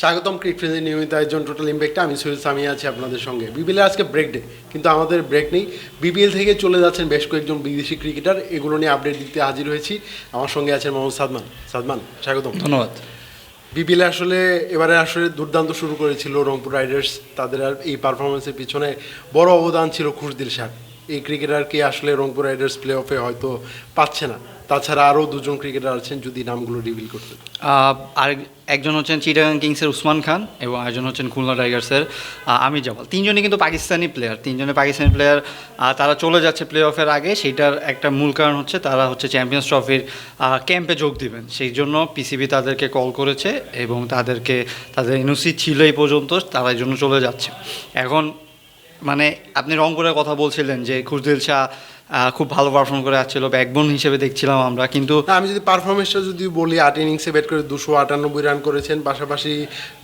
স্বাগতম ক্রিক ফ্রেন্ডের নিয়মিত আয়োজন টোটাল ইম্প্যাক্টে আমি সৈয়দ সামি আছি আপনাদের সঙ্গে। বিপিএল আজকে ব্রেক ডে কিন্তু আমাদের ব্রেক নেই। বিপিএল থেকে চলে যাচ্ছেন বেশ কয়েকজন বিদেশি ক্রিকেটার এগুলো নিয়ে আপডেট দিতে হাজির হয়েছি। আমার সঙ্গে আছেন মোহাম্মদ সাদমান। সাদমান স্বাগতম। ধন্যবাদ। বিপিএল আসলে এবারে আসলে দুর্দান্ত শুরু করেছিল রংপুর রাইডার্স। তাদের আর এই পারফরমেন্সের পিছনে বড় অবদান ছিল খুশদিল শাহ। এই ক্রিকেটারকে আসলে রংপুর রাইডার্স প্লে অফে হয়তো পাচ্ছে না। তাছাড়া আরও দুজন ক্রিকেটার আছেন যদি নামগুলো রিভিল করতে আর একজন হচ্ছেন চিটাগাং কিংসের উসমান খান এবং আরেকজন হচ্ছেন খুলনা টাইগার্সের আহ, আমির জামাল। তিনজনই কিন্তু পাকিস্তানি প্লেয়ার তিনজনে পাকিস্তানি প্লেয়ার তারা চলে যাচ্ছে প্লে অফের আগে। সেইটার একটা মূল কারণ হচ্ছে তারা হচ্ছে চ্যাম্পিয়ন্স ট্রফির ক্যাম্পে যোগ দিবেন। সেই জন্য পিসিবি তাদেরকে কল করেছে এবং তাদেরকে তাদের এনওসি ছিল এই পর্যন্ত তারা এই জন্য চলে যাচ্ছে। এখন মানে আপনি রংপুরের কথা বলছিলেন যে খুরদিল শাহ খুব ভালো পারফর্ম করে আসছিল ব্যাকবোন হিসেবে দেখছিলাম আমরা কিন্তু আমি যদি পারফরমেন্সটা যদি বলি আট ইনিংসে ব্যাট করে দুশো আটানব্বই রান করেছেন পাশাপাশি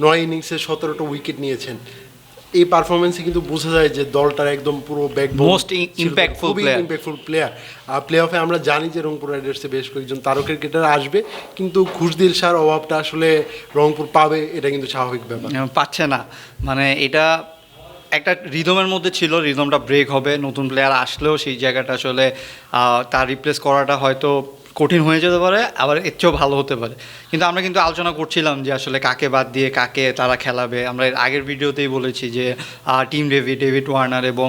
নয় ইনিংসে সতেরোটা উইকেট নিয়েছেন। এই পারফরমেন্সে কিন্তু বোঝা যায় যে দলটার একদম পুরো back most impactful player. Impactful player আর প্লে অফে আমরা জানি যে রংপুর রাইডার্সে বেশ কয়েকজন তারকা ক্রিকেটার আসবে কিন্তু খুশদিল শাহর অভাবটা আসলে রংপুর পাবে এটা কিন্তু স্বাভাবিক ব্যাপার। পাচ্ছে না। মানে এটা একটা রিদমের মধ্যে ছিল রিদমটা ব্রেক হবে, নতুন প্লেয়ার আসলেও সেই জায়গাটা আসলে তার রিপ্লেস করাটা হয়তো কঠিন হয়ে যেতে পারে, আবার এর চেয়েও ভালো হতে পারে। কিন্তু আমরা কিন্তু আলোচনা করছিলাম যে আসলে কাকে বাদ দিয়ে কাকে তারা খেলাবে। আমরা আগের ভিডিওতেই বলেছি যে টিম ডেভিড ডেভিড ওয়ার্নার এবং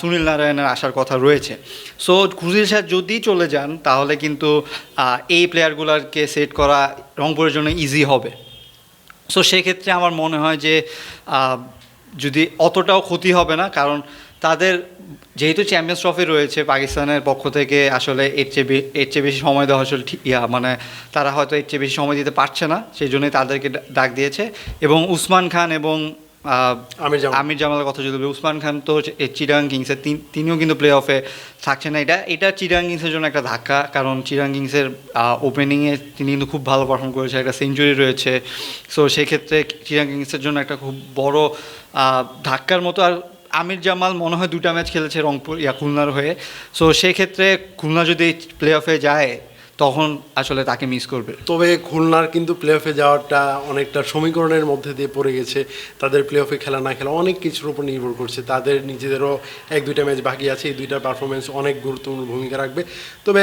সুনীল নারায়ণের আসার কথা রয়েছে। সো খুশির সাথে যদি চলে যান, তাহলে কিন্তু এই প্লেয়ারগুলোকে সেট করা রংপুরের জন্য ইজি হবে। সো সেক্ষেত্রে আমার মনে হয় যে যদি অতটাও ক্ষতি হবে না, কারণ তাদের যেহেতু চ্যাম্পিয়ন্স ট্রফি রয়েছে, পাকিস্তানের পক্ষ থেকে আসলে এর চেয়ে এর চেয়ে বেশি সময় দেওয়া আসলে ঠিক, ইয়া মানে তারা হয়তো এর চেয়ে বেশি সময় দিতে পারছে না, সেই জন্যই তাদেরকে ডাক দিয়েছে। এবং উসমান খান এবং আমির জামাল। আমির জামালের কথা যদি বলি উসমান খান তো চিরাং কিংসের তিন- তিনিও কিন্তু প্লে অফে থাকছেন না। এটা এটা চিরাং কিংসের জন্য একটা ধাক্কা কারণ চিরাং কিংসের ওপেনিংয়ে তিনি কিন্তু খুব ভালো পারফর্ম করেছে একটা সেঞ্চুরি রয়েছে। সো সেক্ষেত্রে চিরাং কিংসের জন্য একটা খুব বড় ধাক্কার মতো। আর আমির জামাল মনে হয় দুটা ম্যাচ খেলেছে রংপুর ইয়া খুলনার হয়ে। সো সেক্ষেত্রে খুলনা যদি প্লে অফে যায় তখন আসলে তাকে মিস করবে। তবে খুলনার কিন্তু প্লে অফে যাওয়াটা অনেকটা সমীকরণের মধ্যে দিয়ে পড়ে গেছে। তাদের প্লে অফে খেলা না খেলা অনেক কিছুর উপর নির্ভর করছে। তাদের নিজেদেরও এক দুইটা ম্যাচ বাকি আছে এই দুইটা পারফরমেন্স অনেক গুরুত্বপূর্ণ ভূমিকা রাখবে। তবে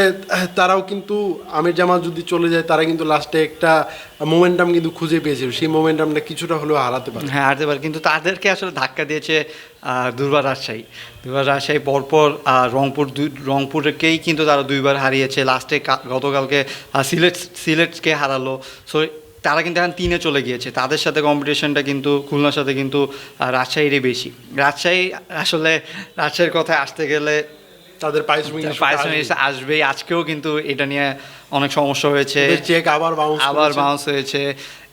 তারাও কিন্তু আমির জামাল যদি চলে যায় তারা কিন্তু লাস্টে একটা মোমেন্টাম কিন্তু খুঁজে পেয়েছিল। সেই মোমেন্টামটা কিছুটা হলেও হারাতে পারে। হ্যাঁ হারতে পারে। কিন্তু তাদেরকে আসলে ধাক্কা দিয়েছে আহ, দুর্বার রাজশাহী। দুর্বার রাজশাহী পরপর আহ, রংপুর দুই রংপুরকেই কিন্তু তারা দুইবার হারিয়েছে। লাস্টে গতকালকে সিলেট সিলেটকে হারালো। সো তারা কিন্তু এখন তিনে চলে গিয়েছে। তাদের সাথে কম্পিটিশনটা কিন্তু খুলনার সাথে কিন্তু রাজশাহীরই বেশি। রাজশাহী আসলে রাজশাহীর কথায় আসতে গেলে তাদের পারিশ্রমিক আসবেই। আজকেও কিন্তু এটা নিয়ে অনেক সমস্যা হয়েছে। চেক আবার আবার বাউন্স হয়েছে।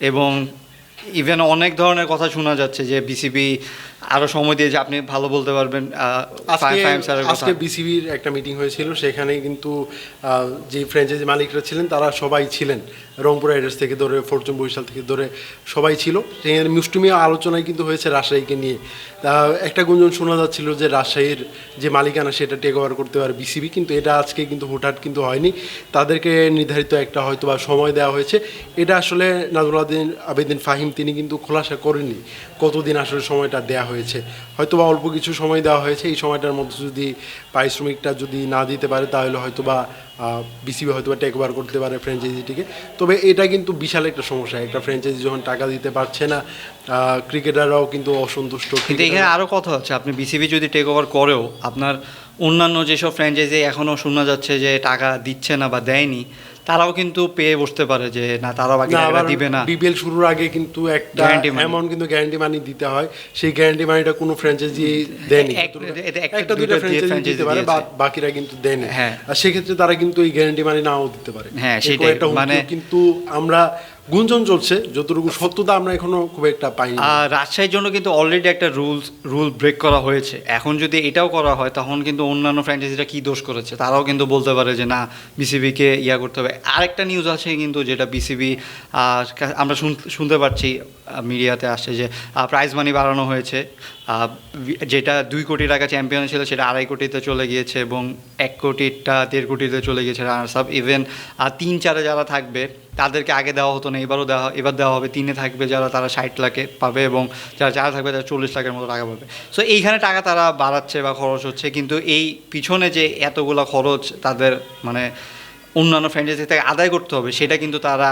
এবং ইভেন অনেক ধরনের কথা শোনা যাচ্ছে যে বিসিবি আরও সময় দিয়ে যে আপনি ভালো বলতে পারবেন আজকে বিসিবির একটা মিটিং হয়েছিল সেখানে কিন্তু যে ফ্র্যাঞ্চাইজি মালিকরা ছিলেন তারা সবাই ছিলেন। রংপুর রাইডার্স থেকে ধরে ফরচুন বরিশাল থেকে ধরে সবাই ছিল। সেখানে মুষ্টুমীয় আলোচনায় কিন্তু হয়েছে রাজশাহীকে নিয়ে। একটা গুঞ্জন শোনা যাচ্ছিল যে রাজশাহীর যে মালিকানা সেটা টেক ওভার করতে পারে বিসিবি কিন্তু এটা আজকে কিন্তু হুটহাট কিন্তু হয়নি। তাদেরকে নির্ধারিত একটা হয়তো বা সময় দেওয়া হয়েছে। এটা আসলে নাজুলাদিন আবেদিন ফাহিম তিনি কিন্তু খোলাসা করেননি। কতদিন আসলে সময়টা দেওয়া হয়েছে। হয়তো বা অল্প কিছু সময় দেওয়া হয়েছে। এই সময়টার মধ্যে যদি পারিশ্রমিকটা যদি না দিতে পারে তাহলে হয়তো বা বিসিবি হয়তো বা টেক ওভার করতে পারে ফ্র্যাঞ্চাইজিটিকে তবে এটা কিন্তু বিশাল একটা সমস্যা। একটা ফ্র্যাঞ্চাইজি যখন টাকা দিতে পারছে না ক্রিকেটাররাও কিন্তু অসন্তুষ্ট। কিন্তু এখানে আরও কথা হচ্ছে। আপনি বিসিবি যদি টেক ওভার করেও আপনার অন্যান্য যেসব ফ্র্যাঞ্চাইজি এখনও শোনা যাচ্ছে যে টাকা দিচ্ছে না বা দেয়নি তারাও কিন্তু পেয়ে বসতে পারে যে না তারাও বাকি টাকাটা দিবে না। বিপিএল শুরুর আগে কিন্তু একটা অ্যামাউন্ট কিন্তু গ্যারান্টি মানি দিতে হয়। সেই গ্যারান্টি মানিটা কোনো ফ্র্যাঞ্চাইজি দেয়নি। একটা দুইটা ফ্র্যাঞ্চাইজি দিতে পারে বা- বাকিরা কিন্তু দেয়নি। হ্যাঁ। আর সেক্ষেত্রে তারা কিন্তু এই গ্যারান্টি মানি নাও দিতে পারে। হ্যাঁ, সেটা সেটাই। মানে- কিন্তু আমরা গুঞ্জন চলছে, যতটুকু সত্যতা আমরা এখনও খুব একটা পাইনি। আর রাজশাহীর জন্য কিন্তু অলরেডি একটা রুলস রুল ব্রেক করা হয়েছে। এখন যদি এটাও করা হয়, তখন কিন্তু অন্যান্য ফ্র্যাঞ্চাইজিরা কি দোষ করেছে? তারাও কিন্তু বলতে পারে যে, না বিসিবিকে ইয়া করতে হবে। আরেকটা নিউজ আছে কিন্তু, যেটা বিসিবি আমরা শুন- শুনতে পাচ্ছি মিডিয়াতে আসছে যে প্রাইজ মানি বাড়ানো হয়েছে। যেটা দুই কোটি টাকা চ্যাম্পিয়ন ছিল, সেটা আড়াই কোটিতে চলে গিয়েছে এবং এক কোটিটা, দেড় কোটিতে চলে গিয়েছে রানার্স আপ ইভেন তিন চারে যারা থাকবে তাদেরকে আগে দেওয়া হতো না, এবারও দেওয়া, এবার দেওয়া হবে। তিনে থাকবে যারা, তারা ষাট লাখে পাবে এবং যারা চারা থাকবে, তারা চল্লিশ লাখের মতো টাকা পাবে। সো এইখানে টাকা তারা বাড়াচ্ছে বা খরচ হচ্ছে, কিন্তু এই পিছনে যে এতগুলো খরচ তাদের মানে অন্যান্য ফ্র্যাঞ্চাইজি থেকে আদায় করতে হবে, সেটা কিন্তু তারা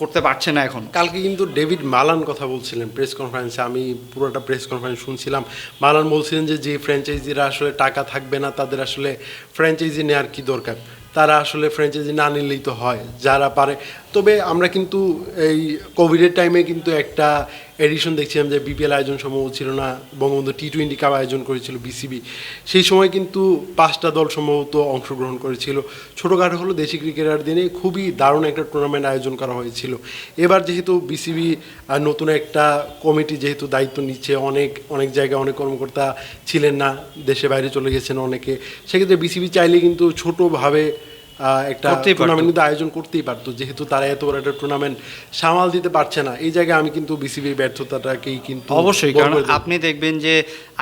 করতে পারছে না এখন। কালকে কিন্তু ডেভিড মালান কথা বলছিলেন প্রেস কনফারেন্সে আমি পুরোটা প্রেস কনফারেন্স শুনছিলাম। মালান বলছিলেন যে যে ফ্র্যাঞ্চাইজিরা আসলে টাকা থাকবে না, তাদের আসলে ফ্র্যাঞ্চাইজি নেওয়ার কি দরকার? তারা আসলে ফ্র্যাঞ্চাইজি না নিলেই তো হয়, যারা পারে তবে আমরা কিন্তু এই কোভিডের টাইমে কিন্তু একটা এডিশন দেখছিলাম যে বিপিএল আয়োজন সম্ভব ছিল না, বঙ্গবন্ধু টি টোয়েন্টি কাপ আয়োজন করেছিল বিসিবি সেই সময় কিন্তু পাঁচটা দল সম্ভবত অংশগ্রহণ করেছিল। ছোটোখাটো হলো দেশি ক্রিকেটার দিনে খুবই দারুণ একটা টুর্নামেন্ট আয়োজন করা হয়েছিল। এবার যেহেতু বিসিবি নতুন একটা কমিটি যেহেতু দায়িত্ব নিচ্ছে, অনেক অনেক জায়গায় অনেক কর্মকর্তা ছিলেন না দেশে বাইরে চলে গেছেন অনেকে। সেক্ষেত্রে বিসিবি চাইলে কিন্তু ছোটোভাবে একটা টুর্নামেন্ট কিন্তু আয়োজন করতেই পারতো যেহেতু তারা এত বড় একটা টুর্নামেন্ট সামাল দিতে পারছে না। এই জায়গায় আমি কিন্তু বিসিবির ব্যর্থতাটাকেই কিন্তু অবশ্যই কারণ আপনি দেখবেন যে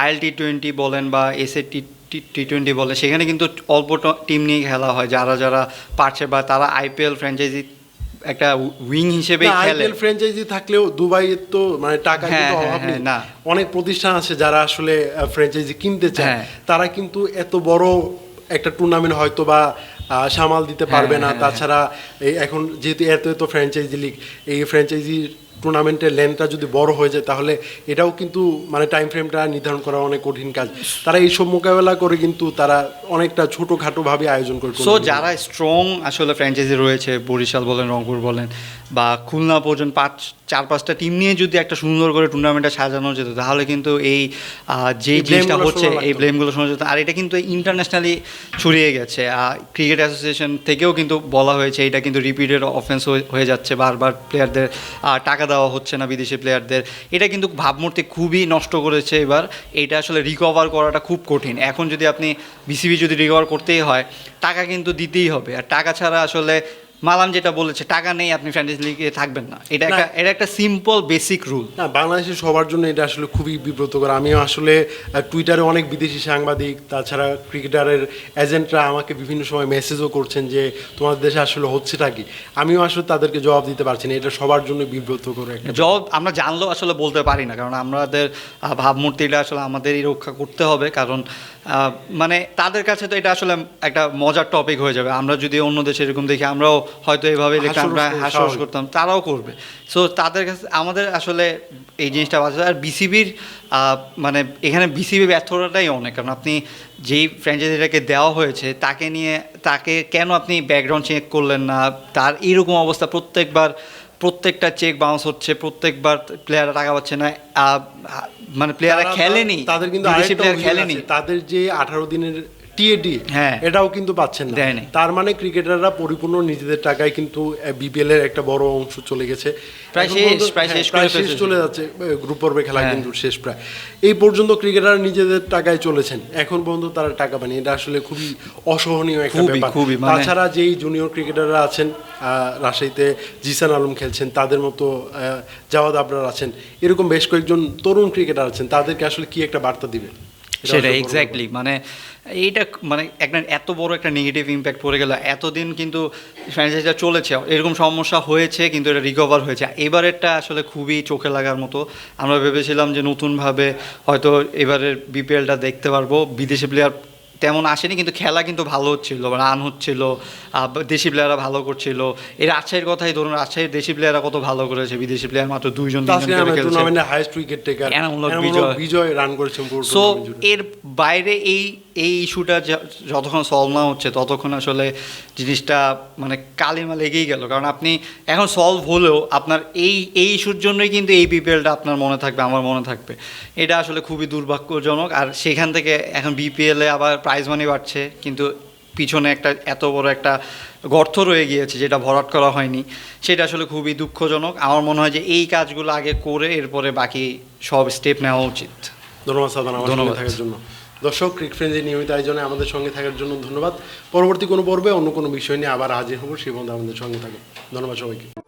আইএল টি টোয়েন্টি বলেন বা S A T T twenty বলেন সেখানে কিন্তু অল্প টিম নিয়ে খেলা হয়। যারা যারা পারছে বা তারা আইপিএল ফ্র্যাঞ্চাইজি একটা উইং হিসেবে খেলে। আইপিএল ফ্র্যাঞ্চাইজি থাকলেও দুবাইয়ের তো মানে টাকা হ্যাঁ, কিন্তু হ্যাঁ, অভাব নেই। হ্যাঁ, না। অনেক প্রতিষ্ঠান আছে যারা আসলে ফ্র্যাঞ্চাইজি কিনতে চায়। হ্যাঁ। তারা কিন্তু এত বড় একটা টুর্নামেন্ট হয়তো বা সামাল দিতে পারবে হ্যাঁ, না। হ্যাঁ, তাছাড়া এই এখন যেহেতু এত এত ফ্র্যাঞ্চাইজি লিগ এই ফ্র্যাঞ্চাইজি টুর্নামেন্টের লেনটা যদি বড় হয়ে যায় তাহলে এটাও কিন্তু মানে টাইম ফ্রেমটা নির্ধারণ করা অনেক কঠিন কাজ। তারা এইসব মোকাবেলা করে কিন্তু তারা অনেকটা ছোটোখাটোভাবে আয়োজন করে সো যারা স্ট্রং আসলে ফ্র্যাঞ্চাইজি রয়েছে বরিশাল বলেন রংপুর বলেন বা খুলনা পর্যন্ত পাঁচ চার পাঁচটা টিম নিয়ে যদি একটা সুন্দর করে টুর্নামেন্টটা সাজানো যেত তাহলে কিন্তু এই এই জিনিসটা হচ্ছে এই। ব্লেমগুলো শোনা যেত। আর এটা কিন্তু ইন্টারন্যাশনালি ছড়িয়ে গেছে। আর ক্রিকেট অ্যাসোসিয়েশন থেকেও কিন্তু বলা হয়েছে এটা কিন্তু রিপিটেড অফেন্স হয়ে যাচ্ছে। বারবার প্লেয়ারদের টাকা দেওয়া হচ্ছে না বিদেশি প্লেয়ারদের এটা কিন্তু ভাবমূর্তি খুবই নষ্ট করেছে এবার। এটা আসলে রিকভার করাটা খুব কঠিন। এখন যদি আপনি বিসিবি যদি রিকভার করতেই হয়, টাকা কিন্তু দিতেই হবে। আর টাকা ছাড়া আসলে মালাম যেটা বলেছে টাকা নেই আপনি ফ্র্যাঞ্চাইজি লিগে থাকবেন না। এটা একটা এটা একটা সিম্পল বেসিক রুল না বাংলাদেশের সবার জন্য এটা আসলে খুবই বিব্রতকর। আমিও আসলে টুইটারে অনেক বিদেশি সাংবাদিক তাছাড়া ক্রিকেটারের এজেন্টরা আমাকে বিভিন্ন সময় মেসেজও করছেন যে তোমাদের দেশে আসলে হচ্ছেটা কি? আমিও আসলে তাদেরকে জবাব দিতে পারছি না। এটা সবার জন্য বিব্রতকর একটা জব আমরা জানলেও আসলে বলতে পারি না কারণ আমাদের ভাবমূর্তিটা আসলে আমাদেরই রক্ষা করতে হবে। কারণ মানে তাদের কাছে তো এটা আসলে একটা মজার টপিক হয়ে যাবে। আমরা যদি অন্য দেশে এরকম দেখি আমরাও হয়তো এভাবে দেখে আমরা করতাম তারাও করবে। সো তাদের কাছে আমাদের আসলে এই জিনিসটা বাঁচতে আর বিসিবির মানে এখানে বিসিবি ব্যর্থতাটাই অনেক। কারণ আপনি যেই ফ্র্যাঞ্চাইজিটাকে দেওয়া হয়েছে তাকে নিয়ে তাকে কেন আপনি ব্যাকগ্রাউন্ড চেক করলেন না? তার এরকম অবস্থা প্রত্যেকবার প্রত্যেকটা চেক বাউন্স হচ্ছে প্রত্যেকবার প্লেয়াররা টাকা পাচ্ছে না। মানে প্লেয়াররা খেলেনি তাদের কিন্তু প্লেয়ার খেলেনি। তাদের যে আঠারো দিনের টিএডি হ্যাঁ। এটাও কিন্তু পাচ্ছেন না। দেয়নি। তার মানে ক্রিকেটাররা পরিপূর্ণ নিজেদের টাকায় কিন্তু বিপিএল এর একটা বড় অংশ চলে গেছে। প্রায় শেষ, প্রায় হ্যাঁ, শেষ প্রায় শেষ চলে যাচ্ছে গ্রুপ পর্বে খেলা হ্যাঁ। কিন্তু শেষ প্রায়। এই পর্যন্ত ক্রিকেটাররা নিজেদের টাকায় চলেছেন। এখন পর্যন্ত তারা টাকা পায়নি। এটা আসলে খুবই অসহনীয় একটা ব্যাপার। মানে- তাছাড়া যেই জুনিয়র ক্রিকেটাররা আছেন রাজশাহীতে জিসান আলম খেলছেন তাদের মতো জাওয়াদ আবরার আছেন এরকম বেশ কয়েকজন তরুণ ক্রিকেটার আছেন তাদেরকে আসলে কি একটা বার্তা দিবেন? সেটা এক্স্যাক্টলি মানে এইটা মানে একটা এত বড় একটা নেগেটিভ ইম্প্যাক্ট পড়ে গেল এতদিন কিন্তু ফ্র্যাঞ্চাইজিটা চলেছে এরকম সমস্যা হয়েছে কিন্তু এটা রিকভার হয়েছে। এবারেরটা আসলে খুবই চোখে লাগার মতো। আমরা ভেবেছিলাম যে নতুনভাবে হয়তো এবারের বিপিএলটা দেখতে পারব। বিদেশি প্লেয়ার তেমন আসেনি কিন্তু খেলা কিন্তু ভালো হচ্ছিল রান হচ্ছিল দেশি প্লেয়াররা ভালো করছিল। এই রাজশাহীর কথাই ধরুন রাজশাহীর দেশি প্লেয়াররা কত ভালো করেছে বিদেশি প্লেয়ার মাত্র দুইজন বিজয়। রান করেছেন পুরো সো এর বাইরে এই এই ইস্যুটা যতক্ষণ সলভ না হচ্ছে ততক্ষণ আসলে জিনিসটা মানে কালিমা লেগেই গেল। কারণ আপনি এখন সলভ হলেও আপনার এই এই ইস্যুর জন্যই কিন্তু এই বিপিএলটা আপনার মনে থাকবে আমার মনে থাকবে। এটা আসলে খুবই দুর্ভাগ্যজনক। আর সেখান থেকে এখন বিপিএলে আবার প্রাইজ মানি বাড়ছে কিন্তু পিছনে একটা এত বড় একটা গর্ত রয়ে গিয়েছে যেটা ভরাট করা হয়নি। সেটা আসলে খুবই দুঃখজনক। আমার মনে হয় যে এই কাজগুলো আগে করে এরপরে বাকি সব স্টেপ নেওয়া উচিত। ধন্যবাদ ধন্যবাদ। থাকার জন্য। দর্শক, ক্রিক ফ্রেন্ডের নিয়মিত আয়োজনে আমাদের সঙ্গে থাকার জন্য ধন্যবাদ। পরবর্তী কোনো পর্বে অন্য কোনো বিষয় নিয়ে আবার হাজির হব। সেই বন্ধু আমাদের সঙ্গে থাকুন। ধন্যবাদ সবাইকে।